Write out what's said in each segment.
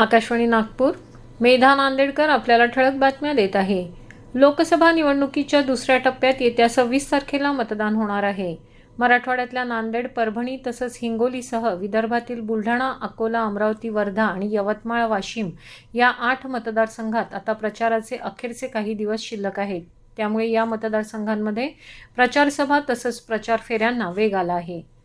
आकाशवाणी नागपूर. मेधा नांदेडकर आपल्याला ठळक बातम्या देत आहे. लोकसभा निवडणुकीच्या दुसऱ्या टप्प्यात येत्या सव्वीस तारखेला मतदान होणार आहे. मराठवाड्यातल्या नांदेड परभणी तसंच हिंगोलीसह विदर्भातील बुलढाणा अकोला अमरावती वर्धा आणि यवतमाळ वाशिम या आठ मतदारसंघात आता प्रचाराचे अखेरचे काही दिवस शिल्लक आहेत. त्यामुळे या मतदारसंघांमध्ये प्रचारसभा तसंच प्रचार फेऱ्यांना वेग आला आहे.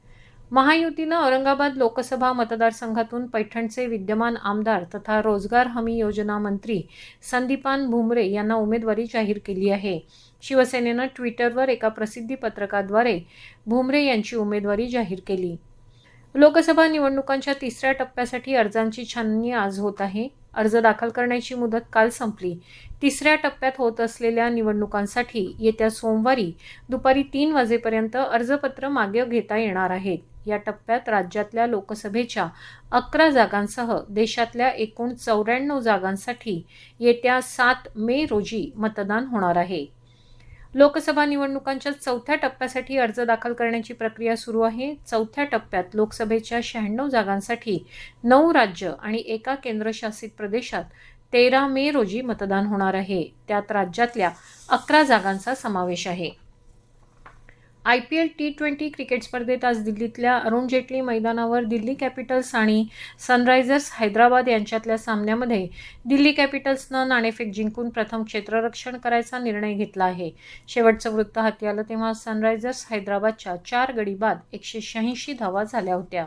महायुतीनं औरंगाबाद लोकसभा मतदारसंघातून पैठणचे विद्यमान आमदार तथा रोजगार हमी योजना मंत्री संदीपान भुमरे यांना उमेदवारी जाहीर केली आहे. शिवसेनेनं ट्विटरवर एका प्रसिद्धी पत्रकाद्वारे भुमरे यांची उमेदवारी जाहीर केली. लोकसभा निवडणुकांच्या तिसऱ्या टप्प्यासाठी अर्जांची छाननी आज होत आहे. अर्ज दाखल करण्याची मुदत काल संपली. तिसऱ्या टप्प्यात होत असलेल्या निवडणुकांसाठी येत्या सोमवारी दुपारी तीन वाजेपर्यंत अर्जपत्र मागे घेता येणार आहेत. या टप्प्यात राज्यातल्या लोकसभेच्या अकरा जागांसह देशातल्या एकूण चौऱ्याण्णव जागांसाठी येत्या सात मे रोजी मतदान होणार आहे. लोकसभा निवडणुकांच्या चौथ्या टप्प्यासाठी अर्ज दाखल करण्याची प्रक्रिया सुरू आहे. चौथ्या टप्प्यात लोकसभेच्या शहाण्णव जागांसाठी नऊ राज्य आणि एका केंद्रशासित प्रदेशात तेरा मे रोजी मतदान होणार आहे. त्यात राज्यातल्या अकरा जागांचा समावेश आहे. I P L T twenty cricket स्पर्धेत आज दिल्लीतल्या अरुण जेटली मैदानावर दिल्ली कॅपिटल्स आणि सनरायझर्स हैदराबाद यांच्यातल्या सामन्यामध्ये दिल्ली कॅपिटल्सनं नाणेफेक जिंकून प्रथम क्षेत्ररक्षण करायचा निर्णय घेतला आहे. शेवटचं वृत्त हाती आलं तेव्हा सनरायझर्स हैदराबादच्या चार गडी बाद एकशे शहाऐंशी धावा झाल्या होत्या.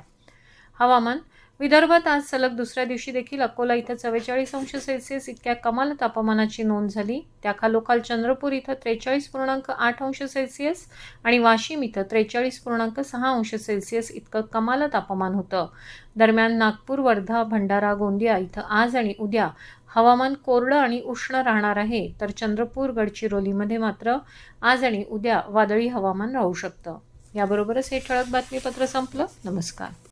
हवामान विदर्भात आज सलग दुसऱ्या दिवशी देखील अकोला इथं चव्वेचाळीस अंश सेल्सिअस इतक्या कमाल तापमानाची नोंद झाली. त्याखालोखाल चंद्रपूर इथं त्रेचाळीस पूर्णांक आठ अंश सेल्सिअस आणि वाशिम इथं त्रेचाळीस पूर्णांक सहा अंश सेल्सिअस इतकं कमाल तापमान होतं. दरम्यान नागपूर वर्धा भंडारा गोंदिया इथं आज आणि उद्या हवामान कोरडं आणि उष्ण राहणार आहे. तर चंद्रपूर गडचिरोलीमध्ये मात्र आज आणि उद्या वादळी हवामान राहू शकतं. याबरोबरच हे ठळक बातमीपत्र संपलं. नमस्कार.